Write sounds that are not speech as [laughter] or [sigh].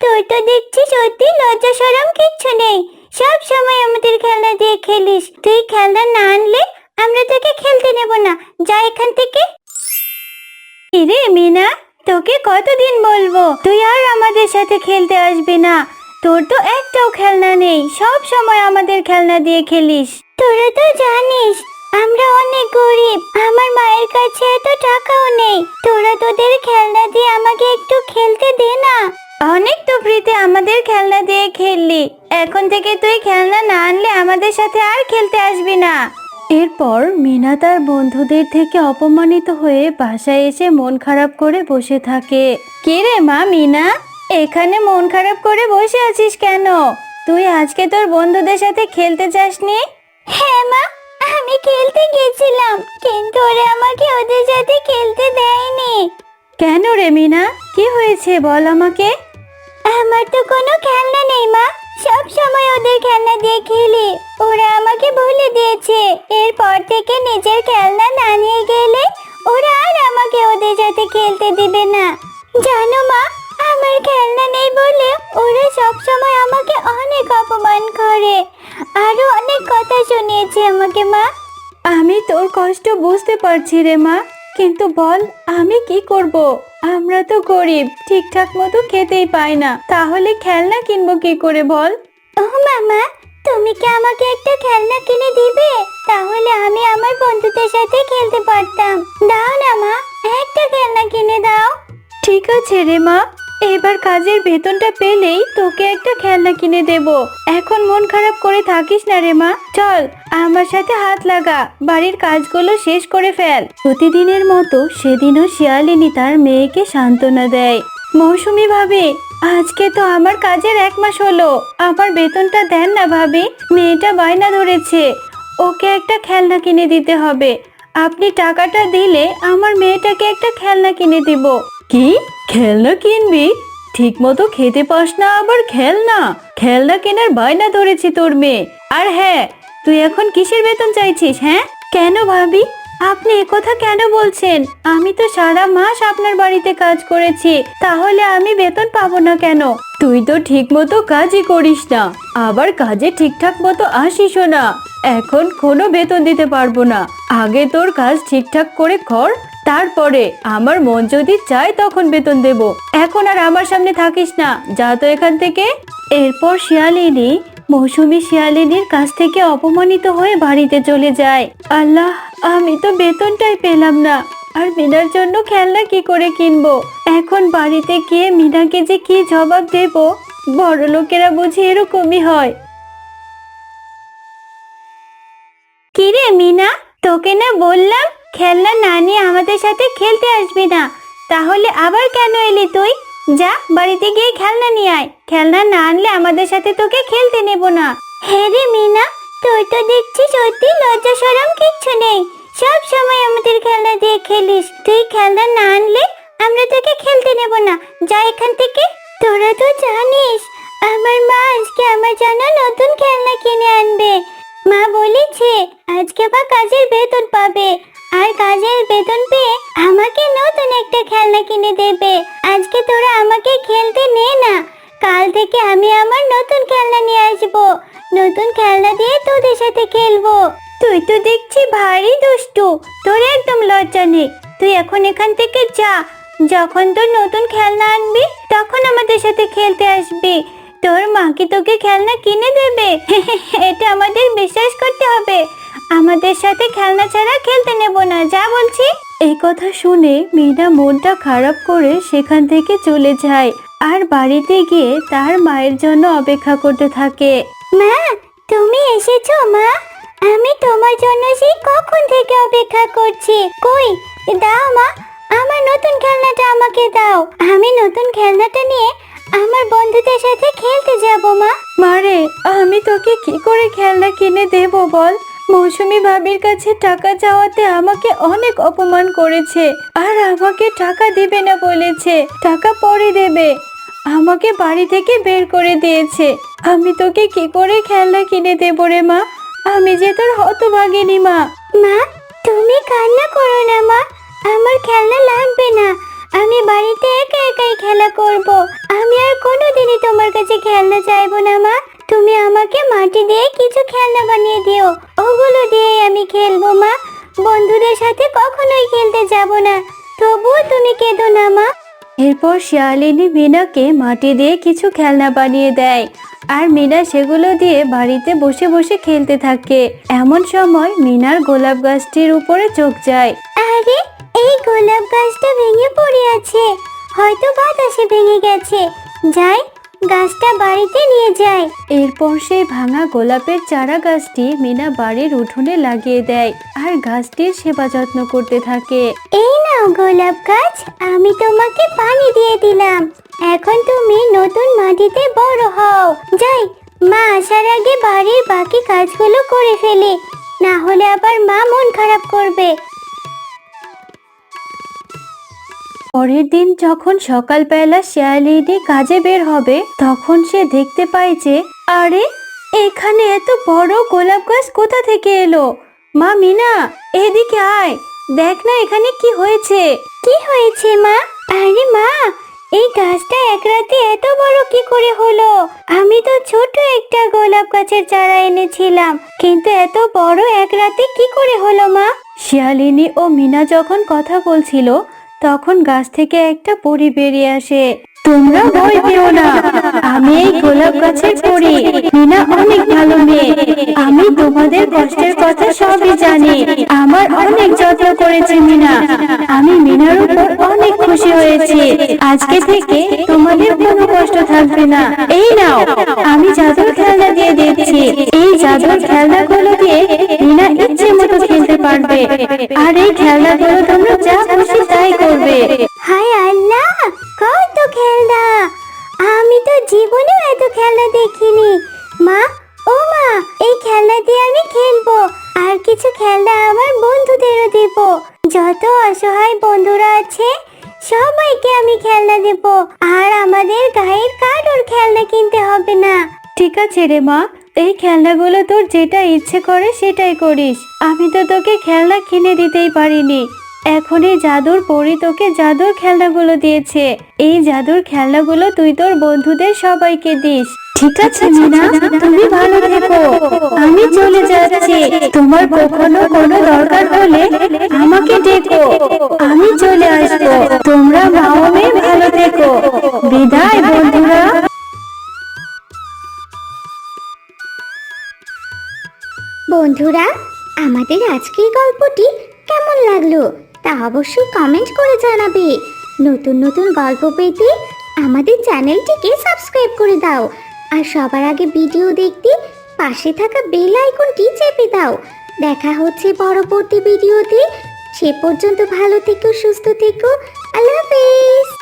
তোর তো দেখছি সত্যি লজ্জা সরম কিচ্ছু নেই। সব সময় আমাদের খেলনা দিয়ে খেলিস। তুই খেলনা না আনলে আমরা তোকে খেলতে নেব না। যা এখান থেকে। রে মিনা, তোকে কতদিন বলব? তুই আর আমাদের সাথে খেলতে আসবি না। তোর তো একটাও খেলনা নেই। সব সময় আমাদের খেলনা দিয়ে খেলিস। তোরা তো জানিস, আমরা অনেক গরিব। আমার মায়ের কাছে এত টাকাও নেই। তোরা তোদের খেলনা দিয়ে আমাকে একটু খেলতে দে না। অনেক তো প্রীতি আমাদের খেলনা দিয়ে খেললি। এখন থেকে তুই খেলনা না আনলে আমাদের সাথে আর খেলতে আসবি না। এরপর মিনা তার বন্ধুদের থেকে অপমানিত হয়ে বাসায় এসে মন খারাপ করে বসে থাকে। কে রে মা মিনা এখানে মন খারাপ করে বসে আছিস কেন? তুই আজকে তোর বন্ধুদের সাথে খেলতে যাসনি? হ্যাঁ মা আমি খেলতে গেছিলাম কিন্তু ওরা আমাকে ওদের সাথে খেলতে দেয়নি। কেন রে মিনা? কি হয়েছে বল আমাকে? আমার তো কোনো খেলনা নেই, মা। সব সময় ওদের খেলনা দিয়ে খেলি। ওরা আমাকে বলে দিয়েছে, এরপর থেকে নিজের খেলনা না নিয়ে গেলে ওরা আর আমাকে ওদের সাথে খেলতে দিবে না। জানো, মা, আমার খেলনা নেই বলে ওরা সব সময় আমাকে অনেক অপমান করে। আরও অনেক কথা শুনিয়েছে আমাকে, মা। আমি তোর কষ্ট বুঝতে পারছি রে, মা। কিন্তু বল, আমি কি করব? আমরা তো গরিব ঠিকঠাক মতো খেতেই পাই না। তাহলে খেলনা কিনবো কি করে বল? ও মামা তুমি কি আমাকে একটা খেলনা কিনে দিবে? তাহলে আমি আমার বন্ধুদের সাথে খেলতে পারতাম। দাও না মা একটা খেলনা কিনে দাও। ঠিক আছে রে মা। এবার কাজের বেতনটা পেলেই তোকে একটা খেলনা কিনে দেব। এখন মন খারাপ করে থাকিস না রে মা। চল, আমার সাথে হাত লাগা। বাড়ির কাজগুলো শেষ করে ফেল। প্রতিদিনের মতো সেদিনও শিয়ালিনী তার মেয়েকে সান্ত্বনা দেয়। মৌসুমি ভাবে, আজকে তো আমার কাজের এক মাস হলো। আমার বেতনটা দেন না ভাবি। মেয়েটা বায়না ধরেছে। ওকে একটা খেলনা কিনে দিতে হবে। আপনি টাকাটা দিলে আমার মেয়েটাকে একটা খেলনা কিনে দিব। কি? খেলনা কিনবি? ঠিক মতো খেতে পাস না আবার খেলনা খেলনা কেনার বায়না ধরেছি তোর মেয়ে। আর হ্যাঁ তুই এখন কিসের বেতন চাইছিস হ্যাঁ? কেন ভাবি? আপনি কথা কেন বলছেন? আমি তো সারা মাস আপনার বাড়িতে কাজ করেছি। তাহলে আমি বেতন পাবো না কেন? তুই তো ঠিক মতো কাজই করিস না। আবার কাজে ঠিকঠাক মতো আসিসও না। এখন কোনো বেতন দিতে পারব না। আগে তোর কাজ ঠিকঠাক করে কর। তারপরে আমার মন যদি চায় তখন বেতন দেব। এখন আর আমার সামনে থাকিস না। যা তো এখান থেকে। এরপর শিয়ালিনী, মৌসুমী শিয়ালিনীর কাছ থেকে অপমানিত হয়ে বাড়িতে চলে যায়। আল্লাহ, আমি তো বেতনটাই পেলাম না। আর মিনার জন্য খেলনা কি করে কিনবো? এখন বাড়িতে গিয়ে মিনাকে যে কি জবাব দেব? বড় লোকেরা বুঝি এরকমই হয়। কিরে মিনা, তোকে না বললাম খেলনা না নিয়ে আমাদের সাথে খেলতে আসবি না। তাহলে আবার কেন এলি তুই? যা, বাড়িতে গিয়ে খেলনা নিয়ে আয়। খেলনা না আনলে আমাদের সাথে তোকে খেলতে নেব না। হ্যাঁ রে মিনা, তুই তো দেখছি সত্যি লজ্জা সরম কিচ্ছু নেই। সব সময় আমাদের খেলনা দিয়ে খেলিস। তুই খেলনা না আনলে আমরা তোকে খেলতে নেব না। যা এখান থেকে। তোরা তো জানিস, আমার মা আজকে আমার জন্য নতুন খেলনা কিনে আনবে। মা বলেছে, আজকে বা কাজের বেতন পাবে। খেলব। তুই তো দেখছি ভারী দুষ্টু। তোর একদম লজ্জা নেই। তুই এখন এখান থেকে যা। যখন তোর নতুন খেলনা আনবি তখন আমাদের সাথে খেলতে আসবি। তোর মা কি তোকে খেলনা কিনে দেবে? [laughs] এটা আমাদের বিশ্বাস করতে হবে। আমাদের সাথে খেলনা ছাড়া খেলতে নেব না। যা বলছি। এই কথা শুনে মিনা মনটা খারাপ করে সেখান থেকে চলে যায়। আর বাড়িতে গিয়ে তার মায়ের জন্য অপেক্ষা করতে থাকে। মা তুমি এসেছ, মা? আমি তোমার জন্য সেই কখন থেকে অপেক্ষা করছি। কই? দাও, মা, আমার নতুন খেলনাটা আমাকে দাও। আমি নতুন খেলনাটা নিয়ে আমার বন্ধুদের সাথে খেলতে যাব, মা। মারে আমি তোকে কি করে খেলনা কিনে দেব বল? মৌসুমি ভাবির কাছে টাকা চাওয়াতে আমাকে অনেক অপমান করেছে। আর আমাকে টাকা দিবে না বলেছে। টাকা পরে দেবে। আমাকে বাড়ি থেকে বের করে দিয়েছে। আমি তোকে কি করে খেলনা কিনে দেবো রে মা? আমি যে তোর হতভাগিনী মা। মা, তুমি কান্না করো না মা। আমার খেলনা লাগবে না। আমি বাড়িতে একা একাই খেলা করব। আমি আর কোনোদিনই তোমার কাছে খেলনা চাইব না মা। তুমি আমাকে মাটি দিয়ে কিছু খেলনা বানিয়ে দিও। ওগুলো দিয়ে আমি খেলব মা। বন্ধুদের সাথে কখনোই খেলতে যাব না। তবুও তুমি কেঁদো না মা। এরপর শিয়ালিনী মিনাকে মাটি দিয়ে কিছু খেলনা বানিয়ে দেয়। আর মিনা সেগুলো দিয়ে বাড়িতে বসে বসে খেলতে থাকে। এমন সময় মিনার গোলাপ গাছটির উপরে চোখ যায়। আরে এই গোলাপ গাছটা ভেঙে পড়ে আছে। হয়তো বাতাসে ভেঙে গেছে। যাই গাছটা বাড়িতে নিয়ে যায় এরপর সেই ভাঙা গোলাপের চারা গাছটি মিনা বাড়ির উঠোনে লাগিয়ে দেয়। আর গাছটির সেবা যত্ন করতে থাকে। এই গোলাপ গাছ, আমি তোমাকে পানি দিয়ে দিলাম। এখন তুমি নতুন মাটিতে বড় হও। যাই, মা আসার আগে বাড়ির বাকি কাজগুলো করে ফেলে। না হলে আবার মা মন খারাপ করবে। পরের দিন যখন সকালবেলা শিয়ালিনী কাজে বের হবে, তখন সে দেখতে পায় যে, আরে, এখানে এত বড় গোলাপ গাছ কোথা থেকে এলো? মা মিনা, এদিকে আয়। দেখ না এখানে কি হয়েছে। কি হয়েছে, মা? আরে, মা, এই গাছটা এক রাতে এত বড় কি করে হলো? আমি তো ছোট একটা গোলাপ গাছের চারা এনেছিলাম, কিন্তু এত বড় এক রাতে কি করে হলো, মা? শিয়ালিনী ও মিনা যখন কথা বলছিল তখন গাছ থেকে একটা পরি বেরিয়ে আসে। তোমরা ভয় পেও না। আমি এই গোলাপ গাছের পরি। মিনা অনেক ভালো মেয়ে। আমি তোমাদের কষ্টের কথা সবই জানি। আমার অনেক যত্ন করেছে মিনা। আমি মিনার উপর অনেক খুশি হয়েছি। আজকে থেকে তোমাদের কোনো কষ্ট থাকবে না। এই নাও, আমি জাদুর খেলনা দিয়ে দিচ্ছি। এই জাদুর খেলনাগুলো দিয়ে মিনা ইচ্ছে মতো খেলতে পারবে। আর এই খেলনাগুলো তোমরা যা খুশি তাই সবাইকে আমি খেলনা দেব। আর আমাদের গায়ের কারোর খেলনা কিনতে হবে না। ঠিক আছে রে মা, এই খেলনাগুলো তোর যেটা ইচ্ছে করে সেটাই করিস। আমি তো তোকে খেলনা কিনে দিতেই পারিনি। এখন এই জাদুর পরি তোকে জাদুর খেলনাগুলো দিয়েছে। এই জাদুর খেলনাগুলো তুই তোর বন্ধুদের সবাইকে দিস। ঠিক আছে, মিনা, তুমি ভালো থেকো। আমি চলে যাচ্ছি। তোমার কখনো কোনো দরকার হলে আমাকে ডেকো। আমি চলে আসব। তোমরা মা ও মেয়ে ভালো থেকো। বিদায়, বন্ধুরা। বন্ধুরা, আমাদের আজকের গল্পটি কেমন লাগল তা অবশ্যই কমেন্ট করে জানাবে। নতুন নতুন গল্প পেতে আমাদের চ্যানেলটিকে সাবস্ক্রাইব করে দাও। আর সবার আগে ভিডিও দেখতে পাশে থাকা বেল আইকনটি চেপে দাও। দেখা হচ্ছে পরবর্তী ভিডিওতে। সে পর্যন্ত ভালো থেকো, সুস্থ থেকো। আল্লাহ হাফেজ।